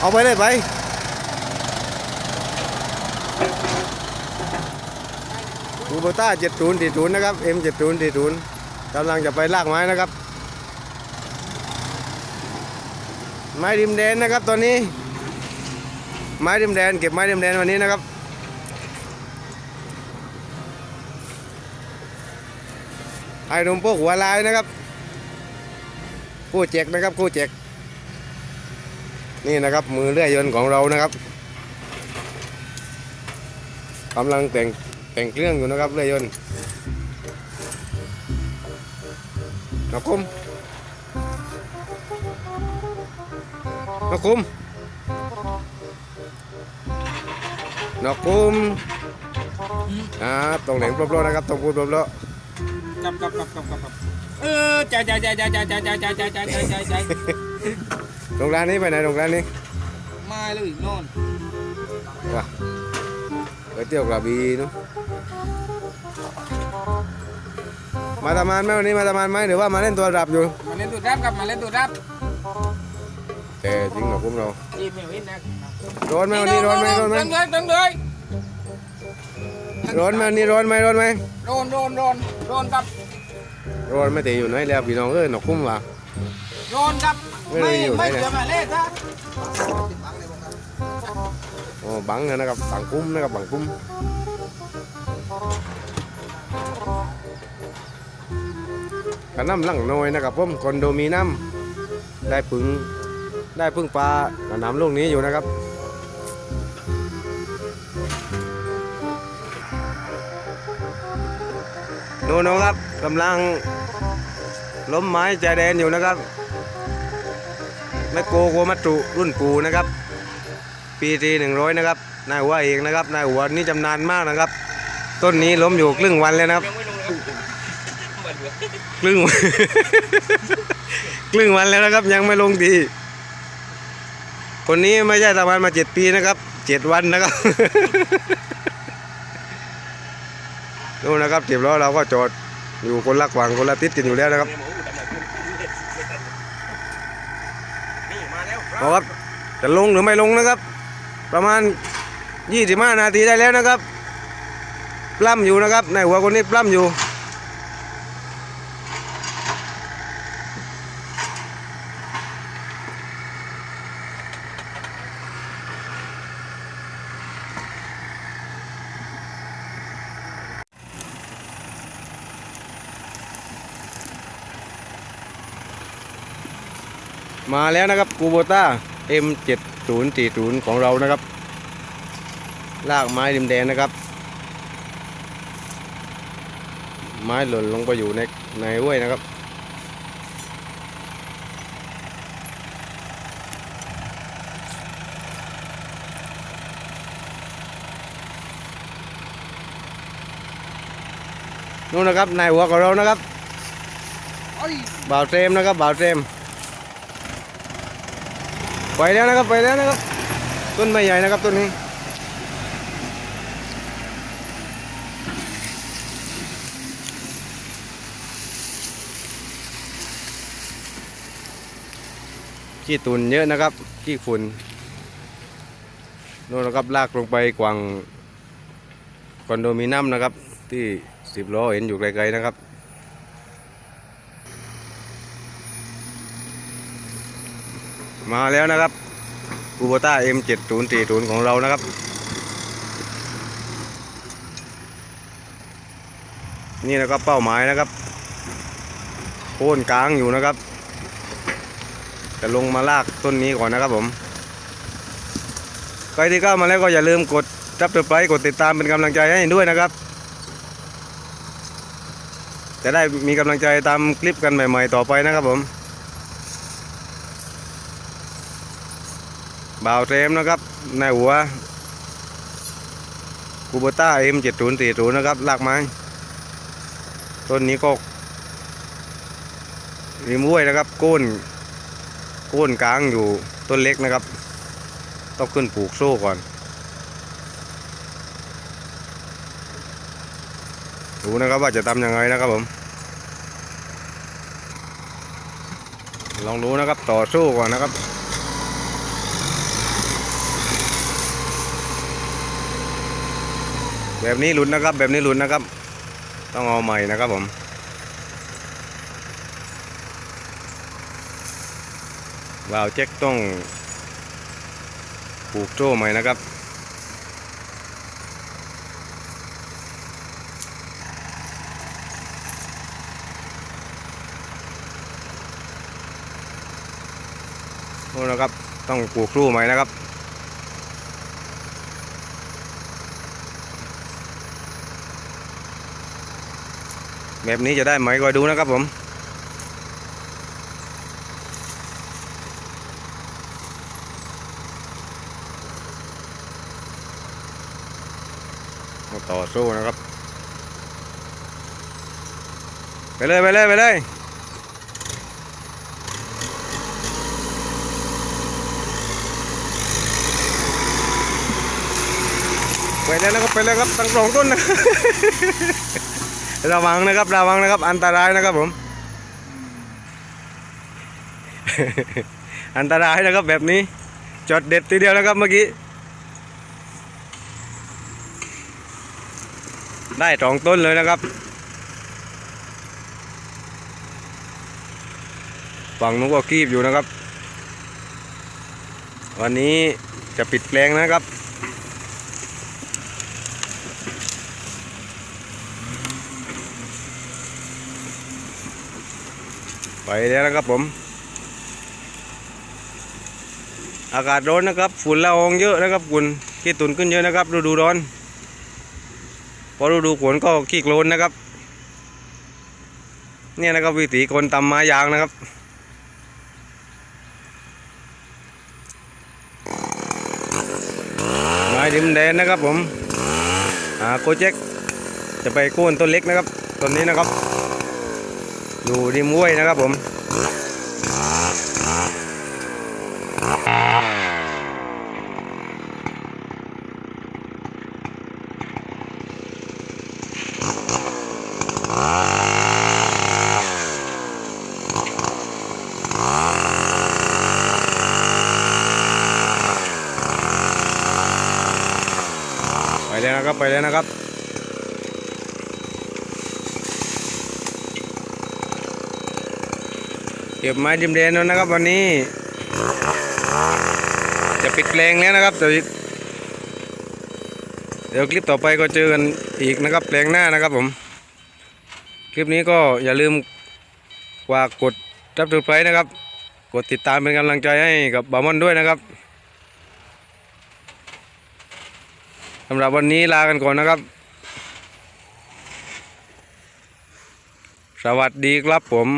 เอาไปเลยไปคูโบต้าเจ็ดศูนย์สี่ศูนย์นะครับ M เจ็ดศูนย์สี่ศูนย์กำลังจะไปลากไม้นะครับ ไม้ริมแดนนะครับตอนนี้ ไม้ริมแดนเก็บไม้ริมแดนวันนี้นะครับไอ้นุ่มพวกหัวลายนะครับกู้เจ็กนะครับกู้เจ็ก นี่นะครับมือเลื่อยยนต์ของเรานะครับกำลังแต่งแต่งเครื่องอยู่นะครับเลื่อยยนต์นกคุมนกคุมนกคุมอ่าตรงแหลงปลอบๆนะครับตรงพูดปลอบๆกับกับกับกับกับเออใจใจใจใจใจใจใจใจใจใจใจใจใจ โรงแรมนี้ไปไหนโรงแรมนี้มาเลยนอนว่ะไปเที่ยวกระบี่นู้นมาทำงานไหมวันนี้มาทำงานไหมหรือว่ามาเล่นตัวดับอยู่ มาเล่นตัวรับกับมาเล่นตัวรับแต่จริงเหรอคุ้มเราจีบไม่วินนะร้อนไหมวันนี้ร้อนไหมร้อนไหมตั้งเลยตั้งเลยร้อนไหมวันนี้ร้อนไหมร้อนไหมโดนโดนโดนโดนกับร้อนไม่แต่อยู่ไหนแล้วพี่น้องเอ้ยหนกคุ้มว่ะโดนกับ ไม่ได้ไม่อยู่ไหนไม่เนี่ยเสือมาเล่นซะโอ้บังนะครับบังคุ้มนะครับบังคุ้มกระน้ำลังน้อยนะครับผมคอนโดมีน้ำได้ปึงได้พึ่งปลากระน้ำลูกนี้อยู่นะครับโน่นๆครับกำลังล้มไม้ใจแดนอยู่นะครับ แมโกโกมัตตุรุ่นปูนะครับปีทีหนึ่งร้อยนะครับนายหัวเองนะครับนายหัวนี่จำนานมากนะครับ ต้นนี้ล้มอยู่ครึ่งวันเลยนะครับครึ่งครึ่งวันแล้วนะครับ ยังไม่ลงดีคนนี้ไม่ใช่ทำงานมาเจ็ดปีนะครับเจ็ดวันนะครับนู่นนะครับเจ็บล้อเราก็จอดอยู่คนละขวางคนละทิศกันอยู่แล้วนะครับ เอาครับจะลงหรือไม่ลงนะครับ ประมาณยี่สิบห้านาทีได้แล้วนะครับ ปล้ำอยู่นะครับ ในหัวคนนี้ปล้ำอยู่ มาแล้วนะครับกูโบต้า M7040 ของเรานะครับ ลากไม้ริมแดนนะครับ ไม้หล่นลงไปอยู่ในในห้วยนะครับ นู่นนะครับนายหัวของเรานะครับโอ้ยบ่าวเทรมนะครับบ่าวเทรม ไปแล้วนะครับไปแล้วนะครับ ต้นไม้ใหญ่นะครับต้นนี้ขี้ตุนเยอะนะครับขี้ฝุ่นโน่นนะครับลากลงไปกวางคอนโดมิเนัมนะครับ ที่สิบล้อเห็นอยู่ไกลๆนะครับ มาแล้วนะครับคูโบต้า M7040 ของเรานะครับ นี่นะครับเป้าหมายนะครับโค่นกลางอยู่นะครับ จะลงมาลากต้นนี้ก่อนนะครับผม ใครที่เข้ามาแล้วก็อย่าลืมกดจับตัวไปกดติดตามเป็นกำลังใจให้ด้วยนะครับ จะได้มีกำลังใจตามคลิปกันใหม่ ๆ ต่อไปนะครับผม บ่าวเทมนะครับในหัวกูโบต้า M7040 นย์สี่ศูนย์นะครับลากไม้ ต้นนี้ก็ริมห้วยนะครับก้นก้นกลางอยู่ต้นเล็กนะครับ ต้องขึ้นปลูกโซ่ก่อนดูนะครับว่าจะทำยังไงนะครับผมลองดูนะครับต่อสู้ก่อนนะครับ แบบนี้หลุดนะครับ แบบนี้หลุดนะครับ ต้องเอาใหม่นะครับผมวาวเจ็คต้องผูกโซ่ใหม่นะครับโอ้นะครับ ต้องปลูกครูใหม่นะครับ แบบนี้จะได้ไหมคอยดูนะครับผมต่อสู้นะครับ ไปเลย ไปเลย ไปเลยไปเลยนะครับไปเลยครับตั้งสองต้นนะ ระวังนะครับ ระวังนะครับ อันตรายนะครับผม อันตรายนะครับแบบนี้ จอดเด็ดทีเดียวนะครับเมื่อกี้ ได้สองต้นเลยนะครับฝั่งนู้นก็คีบอยู่นะครับ วันนี้จะปิดแปลงนะครับ ไปแล้วนะครับผม อากาศร้อนนะครับ ฝุ่นละอองเยอะนะครับฝุ่นขี้ตุนขึ้นเยอะนะครับฤดูร้อน พอฤดูฝนก็ขี้โคลนนะครับ เนี่ยนะครับวิถีคนตำไม้ยางนะครับไม้ดิมแดนนะครับผมอ่าโกเจ็กจะไปโค่นต้นเล็กนะครับต้นนี้นะครับ อยู่ริมห้วยนะครับผมไปเลยนะครับไปเลยนะครับ ก็บไม้ดิมแดนแล้วนะครับ วันนี้ จะปิดแปลงแล้วนะครับเดี๋ยวเดี๋ยวคลิปต่อไปก็เจอกันอีกนะครับแปลงหน้านะครับผม คลิปนี้ก็อย่าลืมฝากกดรับดูไลนะครับ กดติดตามเป็นกำลังใจให้กับบามอนด้วยนะครับสำหรับวันนี้ลากันก่อนนะครับ สวัสดีครับผม